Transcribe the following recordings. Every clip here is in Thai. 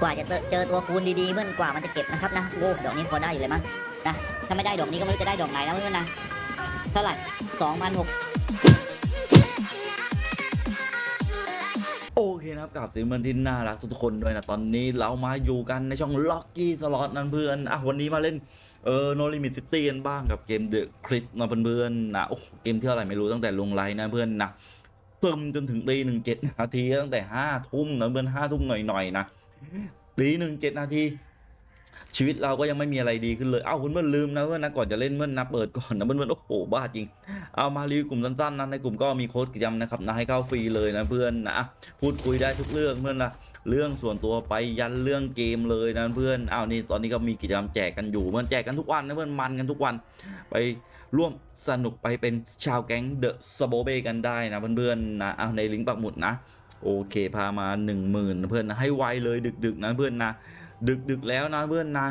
กว่าจะเจอเจอตัวคูณดีๆเพื่อกว่ามันจะเก็บนะครับนะโอ้ดอกนี้พอได้อยู่เลยมั้งนะถ้าไม่ได้ดอกนี้ก็ไม่รู้จะได้ดอกไหนแล้วเพื่อนนะเท่าไหร่สองพันหกโอเคนะครับกับสิเพื่อนที่น่ารักทุกคนด้วยนะตอนนี้เรามาอยู่กันในช่อง Lucky Slot นั่นเพื่อนอะวันนี้มาเล่นเออ No Limit City กันบ้างกับเกม The Crit นะเพื่อนๆนะโอ้เกมที่เท่าไหร่ไม่รู้ตั้งแต่ลงไลน์นะเพื่อนนะเติมจนถึงตีหนึ่งเจ็ดนาทีตั้งแต่ห้าทุ่มนะเพื่อนห้าทุ่มหน่อยๆนะ ตีหนึ่งเจ็ดนาที ชีวิตเราก็ยังไม่มีอะไรดีขึ้นเลย เอ้าคุณเพื่อนลืมนะเพื่อนนะก่อนจะเล่นเพื่อนนะเปิดก่อนนะเพื่อนๆโอ้โหบ้าจริง เอามารีวิวกลุ่มสั้นๆนะในกลุ่มก็มีโค้ดกิจกรรมนะครับนะให้เข้าฟรีเลยนะเพื่อนนะพูดคุยได้ทุกเรื่องเพื่อนละเรื่องส่วนตัวไปยันเรื่องเกมเลยนะเพื่อนอ้าวนี่ตอนนี้ก็มีกิจกรรมแจกกันอยู่เพื่อนแจกกันทุกวันนะเพื่อนมันกันทุกวัน ไปร่วมสนุกไปเป็นชาวแก๊งเดอะสโบเบกันได้นะเพื่อนๆนะเอาในลิงก์ปักหมุดนะ โอเคพามา1 0,000นเพื่อนนะให้ไวเลยดึก ๆนะเพื่อนนะ ดึกๆแล้วนะเพื่อนนะ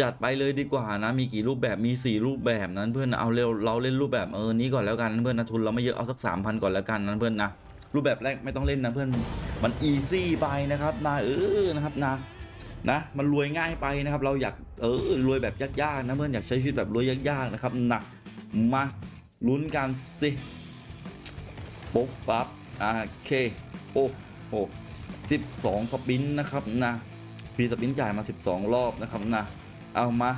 จัดไปเลยดีกว่านะ มีกี่รูปแบบมี 4 รูปแบบนั้นเพื่อนนะเอาเร็วเราเล่นรูปแบบเออนี้ก่อนแล้วกันนะเพื่อนนะทุนเราไม่เยอะเอาสัก3,000ก่อนแล้วกันนะเพื่อนนะรูปแบบแรกไม่ต้องเล่นนะเพื่อนมันอีซี่ไปนะครับนะเออนะครับนะนะมันรวยง่ายไปนะครับ เราอยากเออรวยแบบยากๆนะเพื่อนอยากใช้ชีวิตแบบรวยยากๆนะครับนะมาลุ้นกันสิปุ๊บปั๊บ อาโอเคโอ้โหสิบสองสปินนะครับนะพีสปินจ่ายมา 12 รอบนะครับนะเอามา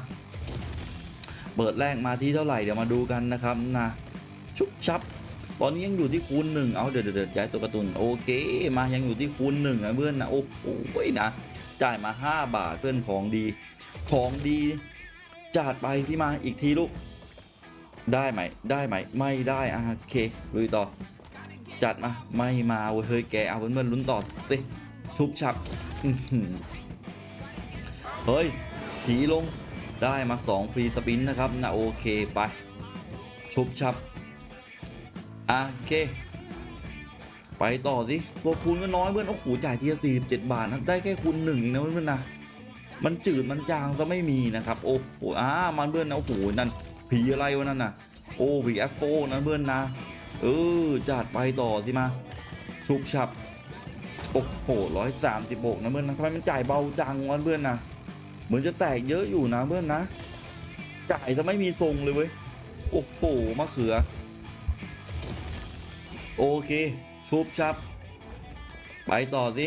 เปิดแรกมาที่เท่าไหร่เดี๋ยวมาดูกันนะครับนะชุบชับ ตอนนี้ยังอยู่ที่คูณหนึ่งเอาเดี๋ยวเดี๋ยวเดี๋ยวย้ายตัวการ์ตูนโอเคมายังอยู่ที่คูณหนึ่งนะเพื่อนนะโอ้โหนะจ่ายมา 5 บาทเพื่อนของดี ของดีจัดไปที่มาอีกทีลูกได้ไหมได้ไหมไม่ได้อะโอเคลุยต่อ จัดมา ไม่มาเว้ยเฮ้ยแกเอาเพื่อนๆลุ้นต่อสิชุบชับเฮ้ยผีลงได้มา 2 ฟรีสปินนะครับนะโอเคไป ชุบชับโอเค ไปต่อสิตัวคูณก็น้อยเพื่อน โอ้โห จ่ายทีละ47บเจ็ดบาทนะได้แค่คูณหนึ่งเองนะเพื่อนๆนะมันจืดมันจางก็ไม่มีนะครับ โอ้โหอ่ามันเพื่อนนะโอ้โหนั่นผีอะไรวะนั่นน่ะ โอ้ผีแอฟโฟนะเพื่อนนะ เออจัดไปต่อสิมา ชุบชับ โอ้โหร้อยสามสิบหกนะเพื่อนนะทำไมมันจ่ายเบาจังวะเพื่อนนะเหมือนจะแตกเยอะอยู่นะเพื่อนนะ จ่ายจะไม่มีทรงเลยเว้ย โอ้โหมะเขือ โอเค ชุบชับ ไปต่อสิ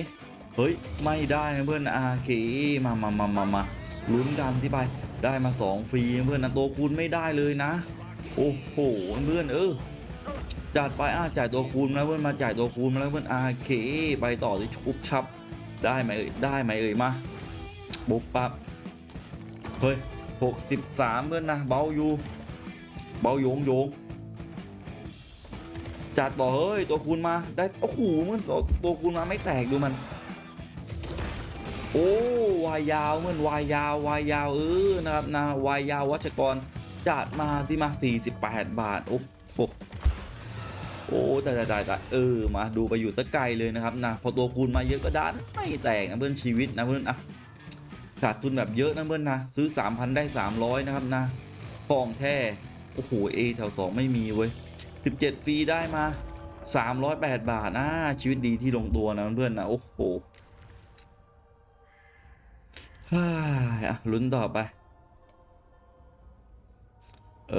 เฮ้ย ไม่ได้นะเพื่อนอาเคมามามามามาลุ้นกันที่ไป ได้มา2ฟรีเพื่อนนะตัวคูณไม่ได้เลยนะ โอ้โหเพื่อนเออ จัดไปอะจ่ายตัวคูณมาแล้วเพื่อนมาจ่ายตัวคูณมาแล้วเพื่อนอาเคไปต่อที่ชุบชับได้ไหมเอ่ยได้ไหมเอ่ยมาปุ๊บปั๊บเฮ้ยหกสิบสามเพื่อนนะเบาอยู่เบาโยงโยงจัดต่อเฮ้ยตัวคูณมาได้โอ้โหมันตัวตัวคูณมาไม่แตกดูมัน โอ้วายยาวเมื่อนวายยาววายยาวเออนะครับนะวายยาววัชกรจัดมาที่มา48 บาทโอ้โห โอ้แต่แต่แต่เออมาดูไปอยู่สักไกลเลยนะครับนะพอตัวคูณมาเยอะก็ด้านไม่แตกนะเพื่อนชีวิตนะเพื่อนอะขาดทุนแบบเยอะนะเพื่อนนะซื้อ 3,000 ได้ 300 นะครับนะทองแท้โอ้โหเอแถว 2 ไม่มีเว้ย 17 ฟรีได้มา 308 บาทนะชีวิตดีที่ลงตัวนะเพื่อนนะโอ้โหฮ่าอะลุ้นต่อไป เอ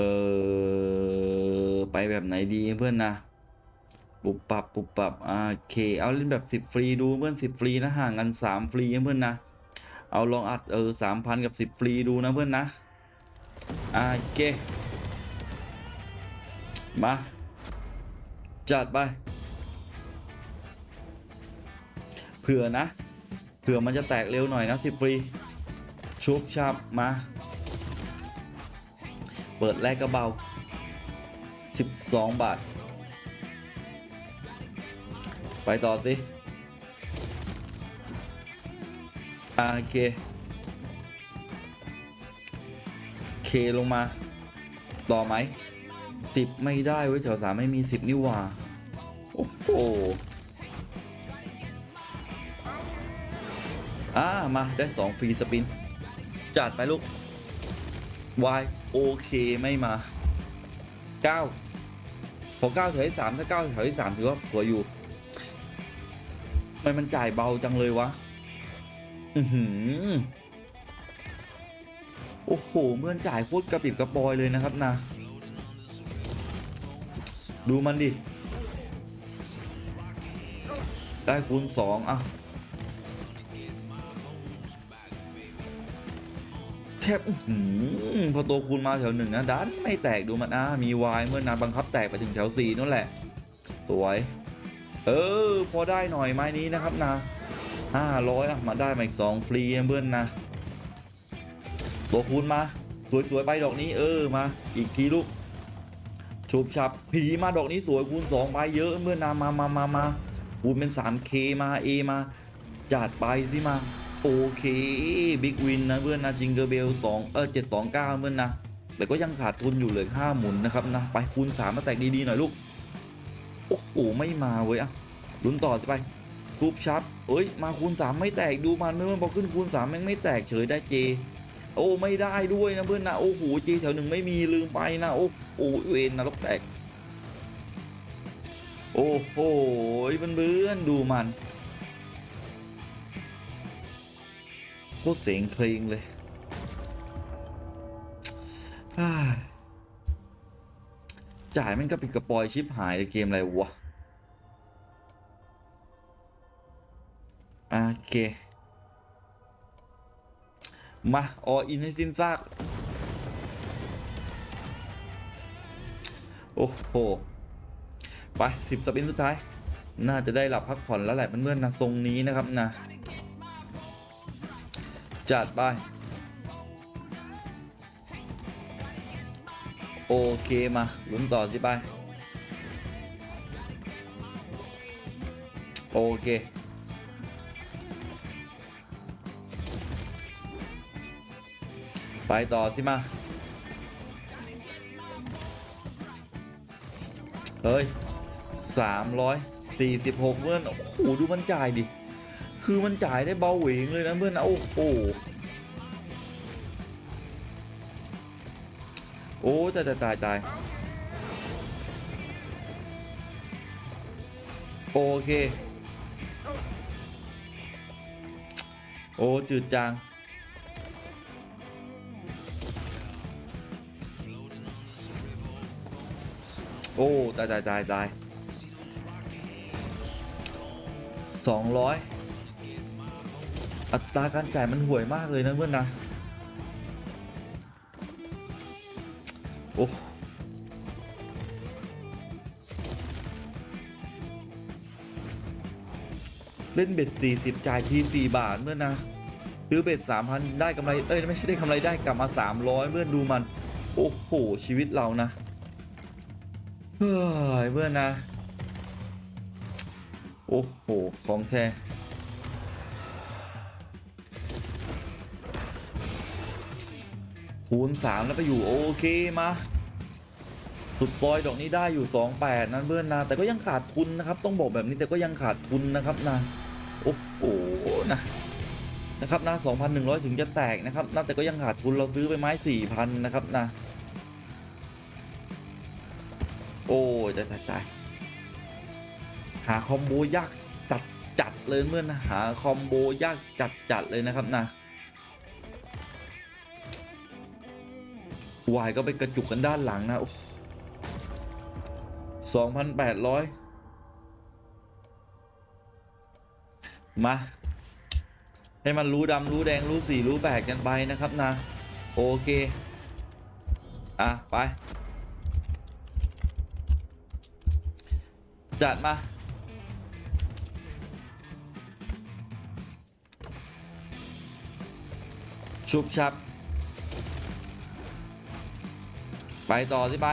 อไปแบบไหนดีเพื่อนนะ ปุบปับปุบปับอ่าโอเค เอาเล่นแบบ10ฟรีดูเพื่อน10ฟรีนะห่างกัน3ฟรีเพื่อนนะเอาลองอัดเออสามพันกับสิบฟรีดูนะเพื่อนนะอ่าโอเคมาจัดไปเผื่อนะเผื่อมันจะแตกเร็วหน่อยนะสิบฟรีชุบชับมา เปิดแรกก็เบา 12 บาท ไปต่อสิอ่าโอเคเคลงมา ต่อไหมสิบไม่ได้เว้ยแถวสามไม่มีสิบนี่หว่า โอ้โหอ่ามาได้สองฟรีสปิน จัดไปลูก Y โอเคไม่มาเก้าพอเก้าแถวที่สามถ้าเก้าแถวที่สามถือว่าสวยอยู่ ทำไมมันจ่ายเบาจังเลยวะ อือหือ โอ้โหเมื่อนจ่ายโคตรกระปิบกระปอยเลยนะครับนะ ดูมันดิ ได้คูณสองอะ แทบอือหือพอตัวคูณมาแถวหนึ่งนะดันไม่แตกดูมันอะมีวายเมื่อนานบังคับแตกไปถึงแถวสี่นั่นแหละ สวย เออ พอได้หน่อยไม้นี้นะครับนะห้าร้อยอะมาได้มาอีกสองฟรีเพื่อนนะ ตัวคูณมา สวยๆไปดอกนี้ เออมา อีกทีลูกฉุบฉับผีมาดอกนี้สวยคูณสองไปเยอะเมื่อนามามามามาคูณเป็น 3K มา A มาจัดไปสิมา โอเคบิ๊กวินนะเพื่อนนะจิงเกอร์เบลสองเออเจ็ดสองเก้าเพื่อนนะแต่ก็ยังขาดทุนอยู่เลือห้าหมุนนะครับนะไปคูณสามมาแตกดีๆหน่อยลูก อ้โหไม่มาเว้ยอะลุ้นต่อจะไปทุบชับเอ้ยมาคูณสามไม่แตกดูมันเมื่อมันพอขึ้นคูณสามแม่งไม่แตกเฉยได้เจ โอ้ไม่ได้ด้วยนะเพื่อนนะโอ้โหเจแถวหนึ่งไม่มีลืมไปนะโอ้โหเวนนะลกแตก โอ้โหเพื่อนๆดูมันโคตรเสียงเคลงเลยอ้าย จ่ายม่งก็ปิดกระปอยชิปหายเกมอะไรวะโอเค มาออินให้สิ้นซาก โอ้โห ไปสิบสปินสุดท้าย น่าจะได้หลับพักผ่อนแล้วแหละเพื่อนๆนะทรงนี้นะครับนะ จัดไป โอเคมาลุ้นต่อสิไปโอเค ไปต่อสิมา เฮ้ยสามร้อยสี่สิบหกเพื่อน โอ้โห ดูมันจ่ายดิ คือมันจ่ายได้เบาเหวงเลยนะเพื่อนนะ โอ้โห โอ้ตายตายตายตายโอเค โอ้จืดจางโอ้ตายตายตายตายสองร้อยอัตราการจ่ายมันห่วยมากเลยนะเพื่อนนะ อ้เล่นเบ็ด 40 จ่ายที4บาทเมื่อนะซื้อเบ็ด 3,000 ได้กำไร เอ้ย ไม่ใช่ได้กำไรได้กลับมา 300 เมื่อนดูมัน โอ้โห ชีวิตเรานะ เฮ้ยเพื่อนะ โอ้โห ของแท้คูณ3แล้วไปอยู่ โอเค มา สุดซอยดอกนี้ได้อยู่ 28 นั้นเพื่อนนะแต่ก็ยังขาดทุนนะครับ ต้องบอกแบบนี้แต่ก็ยังขาดทุนนะครับนะโอ้โหนะนะครับนะ2,100 ถึงจะแตกนะครับนะแต่ก็ยังขาดทุนเราซื้อไปไม้ 4,000 นะครับนะโอ้ยตายตายหาคอมโบยากจัดจัดเลยเมื่อนะหาคอมโบยากจัดจัดเลยนะครับนะวายก็ไปกระจุกกันด้านหลังนะ สองพันแปดร้อยมา ให้มันรู้ดำรู้แดงรู้สีรู้แบกกันไปนะครับนะ โอเค อะ ไป จัดมาชุบชับ ไปต่อสิไป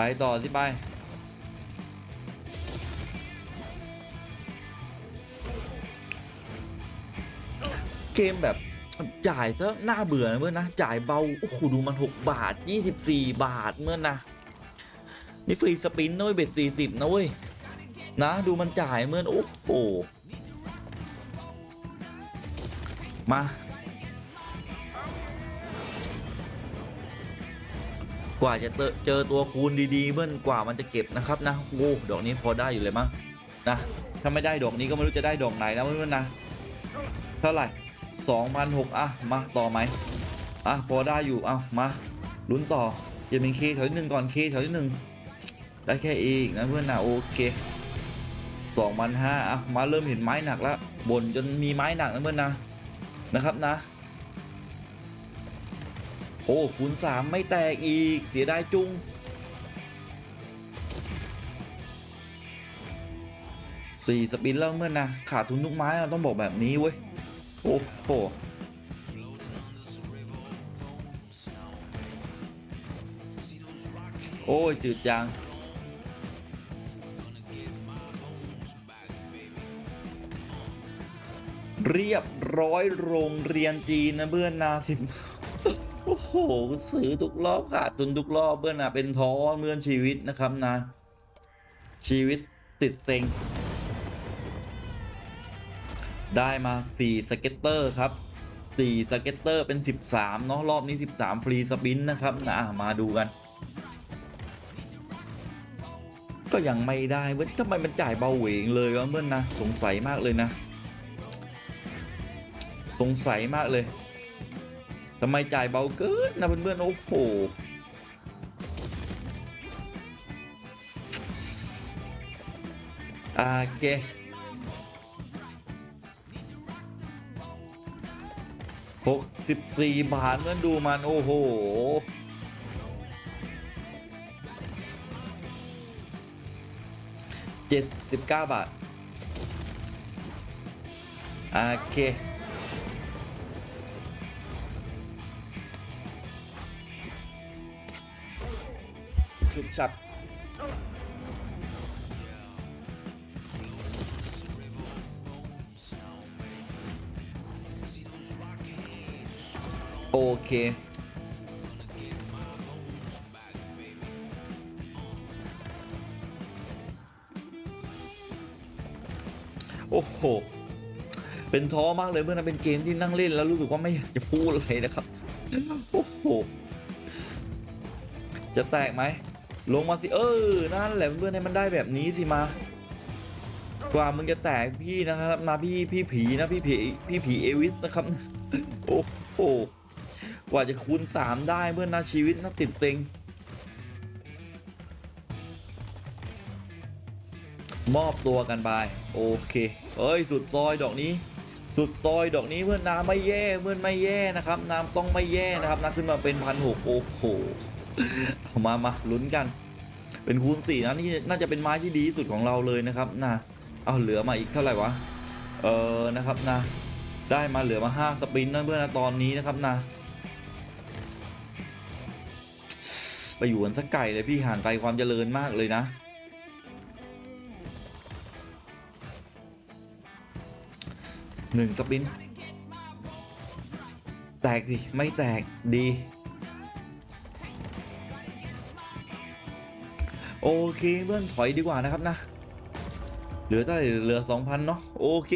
ไปต่อสิไปเกมแบบจ่ายซะน่าเบื่อนะเมื่อนนะ จ่ายเบา โอ้โห ดูมัน 6 บาท 24 บาทเมื่อนนะ นี่ฟรีสปินนะเว้ยเบ็ด40 นะเว้ย นะ ดูมันจ่ายเมื่อนโอ้โหมา กว่าจะเจอเจอตัวคูณดีๆเพื่อนกว่ามันจะเก็บนะครับนะโอ้ดอกนี้พอได้อยู่เลยมั้งนะถ้าไม่ได้ดอกนี้ก็ไม่รู้จะได้ดอกไหนแล้วเพื่อนๆนะเท่าไหร่2,006อะมาต่อไหมอะพอได้อยู่เอามาลุ้นต่อจะเป็นเคแถวที่หนึ่งก่อนเคแถวที่หนึ่งได้แค่เองนะเพื่อนนะโอเค2,005อะมาเริ่มเห็นไม้หนักแล้วบ่นจนมีไม้หนักนะเพื่อนนะนะครับนะ โอ้คูณสามไม่แตกอีก เสียดายจุง สี่สปินแล้วเมื่อนะ ขาดทุนทุกไม้ต้องบอกแบบนี้เว้ย โอ้โหโอ้ย จืดจังเรียบร้อยโรงเรียนจีนนะเพื่อนนาสิบ โหซื้อทุกรอบขาดทุนทุกรอบเพื่อนนะเป็นท้อเมื่อนชีวิตนะครับนะ ชีวิตติดเซ็ง ได้มา 4 สเก็ตเตอร์ครับ 4 สเก็ตเตอร์เป็น 13เนาะรอบนี้ 13 ฟรีสปินนะครับนะอะมาดูกัน ก็ยังไม่ได้เว้ยทำไมมันจ่ายเบาเหวงเลยวะเพื่อนนะ สงสัยมากเลยนะ สงสัยมากเลย ทำไมจ่ายเบาเกินนะเพื่อนๆโอ้โหโอเคหกสิบสี่บาทเมื่อนดูมันโอ้โหเจ็ดสิบเก้าบาท โอเค ฉุบฉับโอเคโอ้โห เป็นท้อมากเลยเมื่อนั้นเป็นเกมที่นั่งเล่นแล้วรู้สึกว่าไม่อยากจะพูดเลยนะครับ โอ้โห จะแตกไหม ลงมาสิ เออ นั่นแหละเพื่อนให้มันได้แบบนี้สิมา กว่ามึงจะแตกพี่นะครับนะพี่พี่ผีนะพี่ผีพี่ผีเอวิสนะครับ โอ้โห กว่าจะคูณสามได้เพื่อนนะชีวิตนะติดเต็งมอบตัวกันไป โอเค เอ้ย สุดซอยดอกนี้ สุดซอยดอกนี้เพื่อนน้ำไม่แย่เพื่อนไม่แย่นะครับ น้ำต้องไม่แย่นะครับนะขึ้นมาเป็นพันหกโอ้โห เอามามาลุ้นกัน เป็นคูณสี่นะนี่น่าจะเป็นไม้ที่ดีที่สุดของเราเลยนะครับนะเอาเหลือมาอีกเท่าไหร่วะเออนะครับนะได้มาเหลือมาห้าสปินนั่นเพื่อนนะตอนนี้นะครับนะไปอยู่กันสักไก่เลยพี่ห่างไกลความเจริญมากเลยนะ หนึ่งสปิน แตกสิ ไม่แตกดี โอเคเพื่อนถอยดีกว่านะครับนะ เหลือเท่าไหร่เหลือ 2,000เนาะโอเค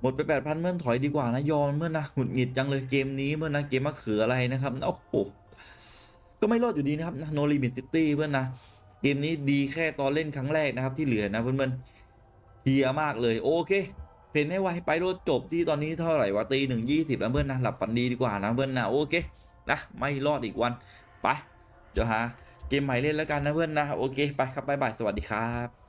หมดไป 8,000เมื่อนถอยดีกว่านะยอมเมื่อนนะหงุดหงิดจังเลยเกมนี้เมื่อนนะเกมมะเขืออะไรนะครับโอ้โหก็ไม่รอดอยู่ดีนะครับนะ No Limit City เพื่อนนะเกมนี้ดีแค่ตอนเล่นครั้งแรกนะครับที่เหลือนะเพื่อนๆเฮียมากเลยโอเคเพนให้ไวไปโดจบที่ตอนนี้เท่าไหร่วะตีหนึ่งยี่สิบแล้วเพื่อนนะหลับฝันดีดีกว่านะเพื่อนนะโอเคนะไม่รอดอีกวันไปเดี๋ยวหา เกมใหม่เล่นแล้วกันนะเพื่อนนะ โอเค ไปครับบ๊ายบาย สวัสดีครับ